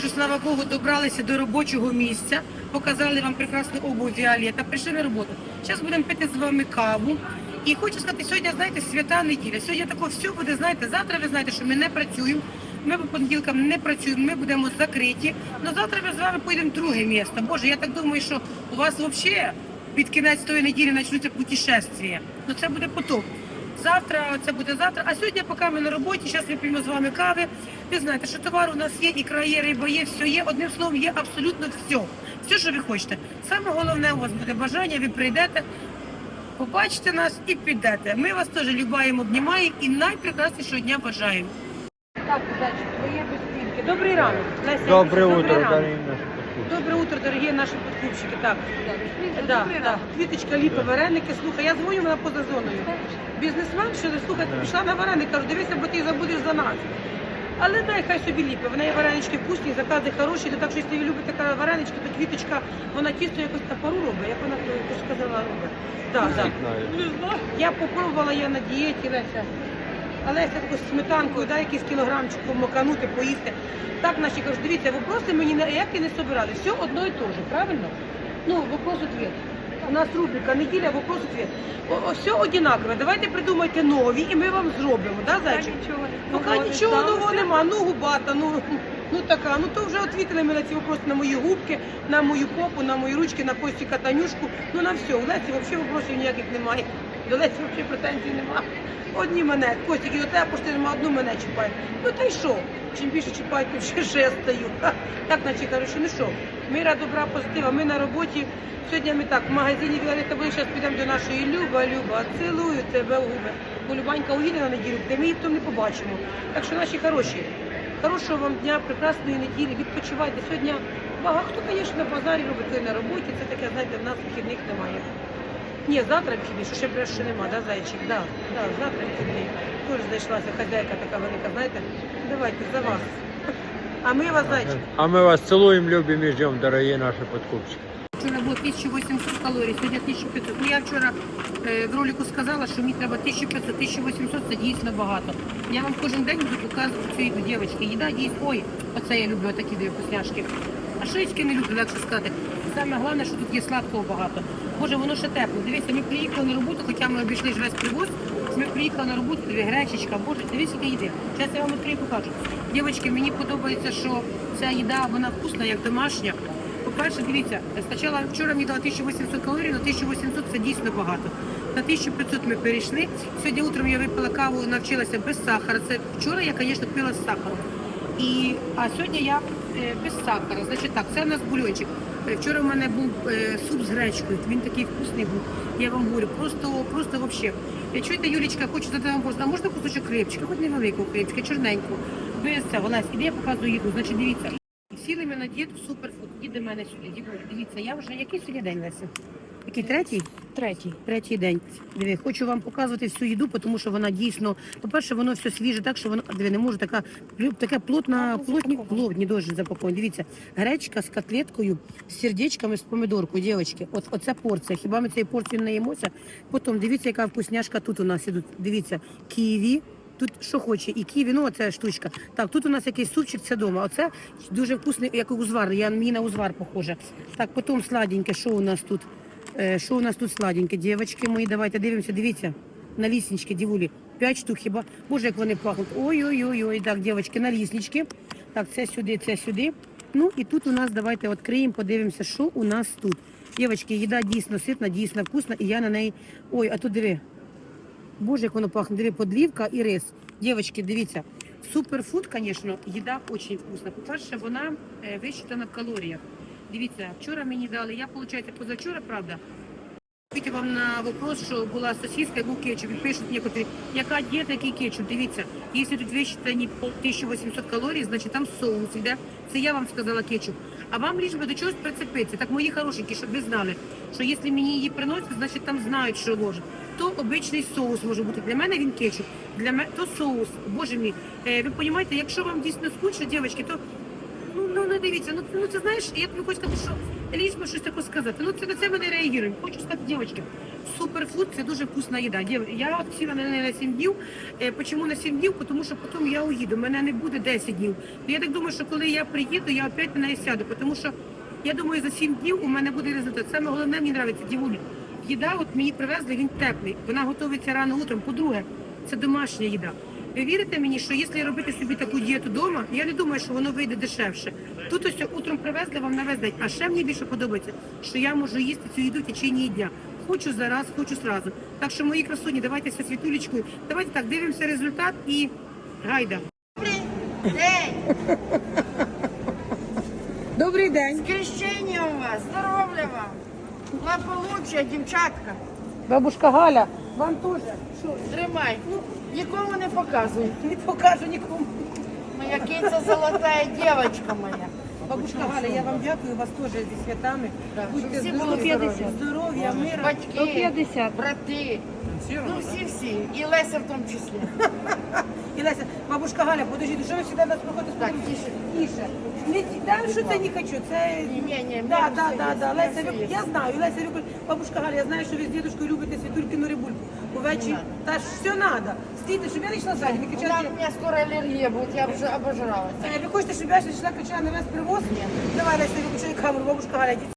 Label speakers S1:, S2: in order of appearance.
S1: що слава Богу, добралися до робочого місця, показали вам прекрасну обувь Віолета, прийшли на роботу. Зараз будемо пити з вами каву. І хочу сказати, сьогодні, знаєте, свята неділя. Сьогодні тако все буде, знаєте, завтра ви знаєте, що ми не працюємо. Ми по понеділкам не працюємо, ми будемо закриті. Ну завтра ми з вами поїдемо в друге місто. Боже, я так думаю, що у вас взагалі під кінець тої неділі почнуться путешествия. Ну це буде потом. Завтра це буде завтра. А сьогодні, поки ми на роботі, зараз вип'ємо з вами кави. Ви знаєте, що товар у нас є, ікра є, риба є, все є. Одним словом, є абсолютно все. Все, що ви хочете. Саме головне у вас буде бажання, ви прийдете, побачите нас і підете. Ми вас теж любаємо, обнімаємо і найпрекраснішого дня бажаємо. Так, твоє безпільки. Добрий ранок. Леся,
S2: Доброе
S1: добрий
S2: утро,
S1: ранок.
S2: дорогие наши подписчики.
S1: Доброе утро, дорогие наші подкупщики. Так, да, да. Квіточка ліпа, вареники. Слухай, я дзвоню вона поза зоною. Бізнесмен, що слухай, пішла на вареники, кажу, дивися, бо ти забудеш за нас. Але дай хай собі ліпе. В неї варенички вкусні, закази хороші. То так що якщо ви любите така варенички, то квіточка, вона тісто якось на пару робить, як вона то якось сказала робить. Да, да.
S2: знаю.
S1: Я попробувала, я на дієті, Леся. Але Леся таку сметанкою, дай якийсь кілограмчик помоканути, поїсти. Так наші кажуть, дивіться, вопроси мені ніякі не собирали. Все одно і те же, правильно? Ну, вопрос ответ. У нас рубрика неділя, вопрос ответ. О, о, все одинакове. Давайте придумайте нові і ми вам зробимо, да, зайчик? Поки нічого нового нема, ну губата, ну, ну така, ну то вже відповіли ми на ці вопроси на мої губки, на мою попу, на мої ручки, на Костіка Танюшку, ну на все. У Лесі взагалі вопросів ніяких немає. До Лесі взагалі претензій немає. Одні мене, Костік, і до тебе пошти нема, одну мене чіпає. Ну та й що? Чим більше чіпають, тим ще ще стаю. Так наче кажу, ну що, мира, добра, позитива, ми на роботі. Сьогодні ми так в магазині Віолета Бой, зараз підемо до нашої Люба, Люба, цілую тебе губи. Бо Любанька уїде на неділю, де ми її потім не побачимо. Так що наші хороші, хорошого вам дня, прекрасної неділі, відпочивайте. Сьогодні багато хто, звісно, на базарі робить, той на роботі. Це таке, знаєте, в нас вихідних немає. Ні, завтра вихідний, що ще ще нема, да, зайчик? Да, да, завтра вихідний. Знайшлася хазяйка така велика, знаєте. Давайте за вас. А ми вас, зайчик.
S2: А мы вас целуем, любим и ждем, дорогие наши подкупщики.
S1: Вчора було 1800 калорій, сьогодні 1500. Ну я вчора е, в ролику сказала, що мені треба 1500, 1800, це дійсно багато. Я вам кожен день буду показувати цю їду, дівчатки. Їда дійсно, ой, оце я люблю, такі дві вкусняшки. А шишки не люблю, легше сказати. Саме головне, що тут є сладкого багато. Боже, воно ще тепло. Дивіться, ми приїхали на роботу, хоча ми обійшли ж весь привоз. Ми приїхали на роботу, дві гречечка, боже, дивіться, яка їде. Зараз я вам відкрию покажу. Дівчатки, мені подобається, що ця їда, вона вкусна, як домашня. По-перше, дивіться, спочатку вчора мені дала 1800 калорій, на 1800 це дійсно багато. На 1500 ми перейшли. Сьогодні утром я випила каву, навчилася без сахара. Це вчора я, звісно, пила з сахаром. І, а сьогодні я е, без сахара. Значить так, це у нас бульончик. Е, Вчора в мене був е, суп з гречкою. Він такий вкусний був. Я вам говорю, просто, просто вообще. Е, Чуєте, Юлічка, хочу задати вам вопрос, а можна кусочок хлібчика, хоч невеликого хлібчика, чорненького. Без цього, Лесь, я показую їду. Значить, дивіться. Сіли ми на дієту суперфуд. Іди мене сюди. Дивіться, я вже який сьогодні день, Леся? Який третій? Третій. Третій день. Диви, хочу вам показувати всю їду, тому що вона дійсно, по-перше, воно все свіже, так що воно диви, не може така таке плотна, плотні, плотні дуже запаковано. Дивіться, гречка з котлеткою, з сердечками, з помидоркою, дівчатки. От оце порція. Хіба ми цією порцією не їмося? Потім дивіться, яка вкусняшка тут у нас ідуть. Дивіться, ківі. Тут що хоче, і ківі, ну оце штучка. Так, тут у нас якийсь супчик, це дома. Оце дуже вкусний, як узвар. Я мені на узвар похоже. Так, потім сладеньке, що у нас тут? Е, Що у нас тут сладеньке? Дівчатки мої, давайте дивимося, дивіться. На ліснички, дівулі. П'ять штук хіба. Боже, як вони пахнуть. Ой-ой-ой, так, дівчатки, на ліснички. Так, це сюди, це сюди. Ну і тут у нас давайте відкриємо, подивимося, що у нас тут. Дівчатки, їда дійсно ситна, дійсно вкусна, і я на неї. Ой, а тут диви. Боже, як воно пахне, диви, подлівка і рис. Дівчатки, дивіться, суперфуд, звісно, їда дуже вкусна. По-перше, вона е, вичитана в калоріях. Дивіться, вчора мені дали, я, виходить, позавчора, правда, Відповідь вам на вопрос, що була сосиска і був кетчуп. І пишуть некоторі, яка дієта, який кетчуп. Дивіться, якщо тут вичитані по 1800 калорій, значить там соус іде. Це я вам сказала кетчуп. А вам ліж би до чогось прицепитися. Так мої хорошенькі, щоб ви знали, що якщо мені її приносять, значить там знають, що ложать. То обичний соус може бути. Для мене він кетчуп, для мене то соус. Боже мій. Е, ви розумієте, якщо вам дійсно скучно, дівчатки, то Ну, ну не дивіться, ну, ну це знаєш, я тобі хочу сказати, що би щось таке сказати. Ну це на це ми не реагуємо. Хочу сказати, дівчатки, суперфуд це дуже вкусна їда. Я от сіла на неї на 7 днів. Е, Почому на 7 днів? Тому що потім я уїду. Мене не буде 10 днів. Я так думаю, що коли я приїду, я опять на неї сяду, тому що я думаю, за 7 днів у мене буде результат. Саме головне мені подобається дівулі. Їда, от мені привезли, він теплий. Вона готується рано утром. По-друге, це домашня їда. Ви вірите мені, що якщо робити собі таку дієту вдома, я не думаю, що воно вийде дешевше. Тут ось утром привезли вам на весь день. А ще мені більше подобається, що я можу їсти цю їду в течение дня. Хочу зараз, хочу сразу. Так що, мої красуні, давайте зі світулечкою. Давайте так, дивимося результат і гайда.
S3: День!
S1: Добрий день.
S3: Крещення у вас! Здоров'я вам! Благополуччя, дівчатка!
S1: Бабушка Галя, вам теж. Що?
S3: Тримай! Нікому не показую.
S1: Не покажу нікому.
S3: Моя киця золота дівчинка моя.
S1: Бабушка Галя, я вам дякую, вас теж зі святами. Будьте
S3: всі були
S1: здорові,
S3: здорові.
S1: здоров'я, мира.
S3: Батьки, брати. Ну всі-всі. І Леся в тому числі.
S1: І Леся, бабушка Галя, подождіть, що ви завжди нас проходите?
S3: Так, тише.
S1: Тише. Не, да, що це не хочу, це...
S3: Ні, ні,
S1: Да,
S3: м'ясо
S1: да,
S3: є,
S1: да, да. Леся,
S3: м'ясо є.
S1: я знаю, Леся любить. Бабушка Галя, я знаю, що ви з дідушкою любите світулькину рибульку. Увечері, та ж все надо. Стійте, щоб я не йшла ззаді, не
S3: У мене скоро алергія буде, я вже обожралася.
S1: Е, Ви хочете, щоб я ще йшла кричала на весь привоз? Давай, Леся, виключай камеру, бабушка Галя, йдіть